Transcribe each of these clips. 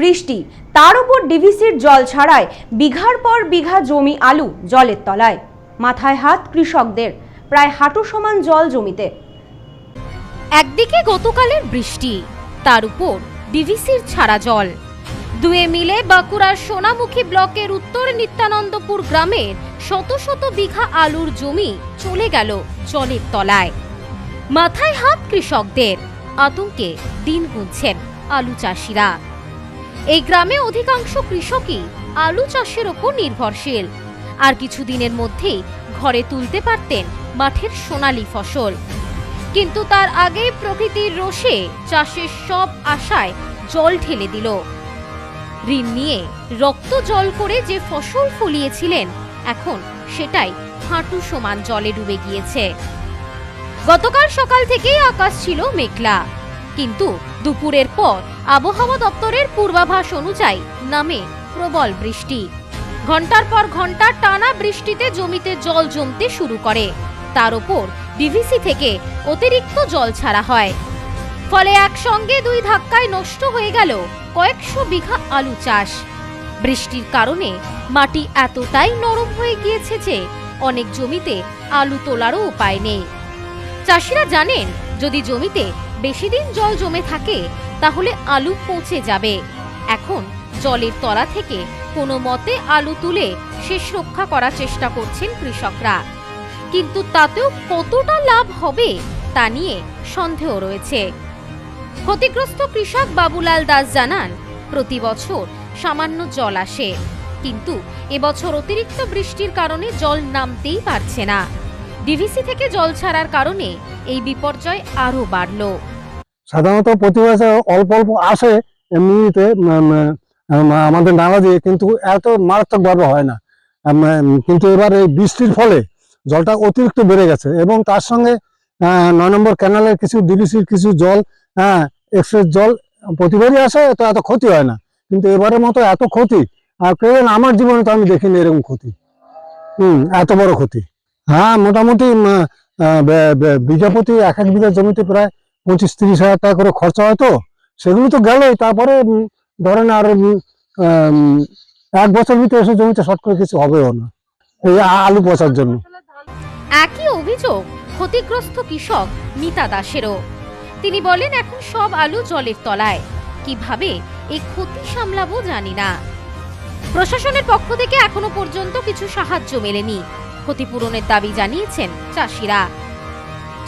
বৃষ্টি। তার উপর ডিভিসির জল ছাড়ায় বিঘার পর বিঘা জমি আলু জলের তলায়। মাথায় হাত কৃষকদের, প্রায় হাঁটু সমান জল জমিতে। একদিকে গতকালের বৃষ্টি, তার উপর ডিভিসির ছাড়া জল। দুয়ে মিলে বাঁকুড়ার সোনামুখী ব্লকের উত্তর নিত্যানন্দপুর গ্রামের শত শত বিঘা আলুর জমি চলে গেল জলের তলায়। মাথায় হাত কৃষকদের, আতঙ্কে দিন গুনছেন আলু চাষিরা। এই গ্রামে অধিকাংশ কৃষকই আলু চাষের ওপর নির্ভরশীল। আর কিছুদিনের মধ্যেই ঘরে তুলতে পারতেন মাঠের সোনালী ফসল। কিন্তু তার আগে প্রকৃতির রোষে চাষের সব আশায় জল ঢেলে দিল। ঋণ নিয়ে রক্ত জল করে যে ফসল ফলিয়েছিলেন, এখন সেটাই হাঁটু সমান জলে ডুবে গিয়েছে। গতকাল সকাল থেকেই আকাশ ছিল মেঘলা। কিন্তু দুপুরের পর আবহাওয়া দপ্তরের পূর্বাভাস অনুযায়ী নামে প্রবল বৃষ্টি। ঘণ্টার পর ঘণ্টা টানা বৃষ্টিতে জমিতে জল জমতে শুরু করে। তার ওপর ডিভিসি থেকে অতিরিক্ত জল ছাড়া হয়। ফলে একসঙ্গে দুই ধাক্কায় নষ্ট হয়ে গেল কয়েকশো বিঘা আলু চাষ। বৃষ্টির কারণে মাটি এতটাই নরম হয়ে গিয়েছে যে অনেক জমিতে আলু তোলারও উপায় নেই। চাষিরা জানেন, যদি জমিতে বেশি দিন জল জমে থাকে, তাহলে আলু পচে যাবে। এখন জলের তলা থেকে কোনো মতে আলু তুলে শেষ রক্ষা করার চেষ্টা করছেন কৃষকরা। কিন্তু তাতেও কতটা লাভ হবে তা নিয়ে সন্দেহ রয়েছে। ক্ষতিগ্রস্ত কৃষক বাবুলাল দাস জানান, প্রতি বছর সামান্য জল আসে, কিন্তু এবছর অতিরিক্ত বৃষ্টির কারণে জল নামতেই পারছে না। ডিভিসি থেকে জল ছাড়ার কারণে এই বিপর্যয় আরও বাড়লো। সাধারণত প্রতি বছর অল্প অল্প আসে এমনিতে আমাদের নালা দিয়ে কিন্তু এত মারাত্মক ভাবে হয় না। কিন্তু এবার এই বৃষ্টির ফলে জলটা অতিরিক্ত বেড়ে গেছে এবং তার সঙ্গে নয় নম্বর ক্যানালের কিছু ডিবিসির কিছু জল হ্যাঁ এক্সপ্রেস জল প্রতিবারই আসে, তো এত ক্ষতি হয় না। কিন্তু এবারের মতো এত ক্ষতি, আর কেউ আমার জীবনে তো আমি দেখিনি এরকম ক্ষতি। হুম, এত বড় ক্ষতি। হ্যাঁ মোটামুটি বিঘা প্রতি এক এক বিঘা জমিতে প্রায় পঁচিশ তিরিশ হাজার টাকা করে খরচা হয় তো, সেগুলো তো গেলেই। তারপরে ধরেন আর এক বছর ভিতরে এসে জমিতে শর্ট করে কিছু হবেও না, এই আলু পচার জন্য। একই অভিযোগ ক্ষতিগ্রস্ত কৃষক মিতা দাসেরও। তিনি বলেন, এখন সব আলু জলের তলায়। কীভাবে এই ক্ষতি সামলাবো জানি না। প্রশাসনের পক্ষ থেকে এখনও পর্যন্ত কিছু সাহায্য মেলেনি। ক্ষতিপূরণের দাবি জানিয়েছেন চাষিরা।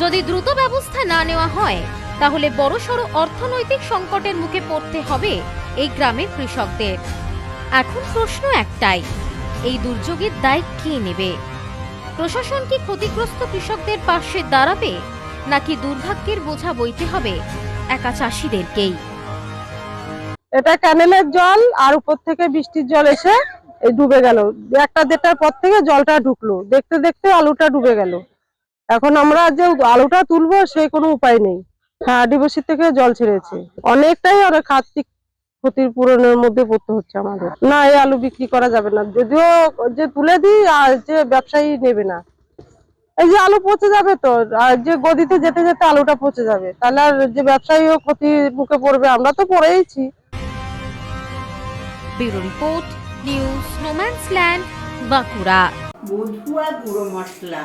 যদি দ্রুত ব্যবস্থা না নেওয়া হয়, তাহলে বড়সড় অর্থনৈতিক সংকটের মুখে পড়তে হবে এই গ্রামের কৃষকদের। এখন প্রশ্ন একটাই, এই দুর্যোগের দায় কে নেবে? প্রশাসন কি ক্ষতিগ্রস্ত কৃষকদের পাশে দাঁড়াবে, নাকি দুর্ভাগ্যের বোঝা বইতে হবে একা চাষিদেরকেই? এটা ক্যানেলের জল আর উপর থেকে বৃষ্টির জল এসে ডুবে গেল। একটা দেড়টার পর থেকে জলটা ঢুকলো। দেখতে দেখতে আলুটা ডুবে গেল। এখন আমরা যে আলুটা তুলবো সে কোনো উপায় নেই। হ্যাঁ ডিবসি থেকে জল ছেড়েছে। অনেকটাই অনেক আর্থিক ক্ষতির পূরণের মধ্যে পড়তে হচ্ছে আমাদের। না এই আলু বিক্রি করা যাবে না। যদিও যে তুলে দিই আর যে ব্যবসায়ী নেবে না। এই যে আলু পচে যাবে তো আর যে গদিতে যেতে যেতে আলুটা পচে যাবে। তাহলে আর যে ব্যবসায়ীও ক্ষতির মুখে পড়বে আমরা তো পড়েইছি। Bureau report news no man's land Bankura. Badhua গুঁড়ো মশলা।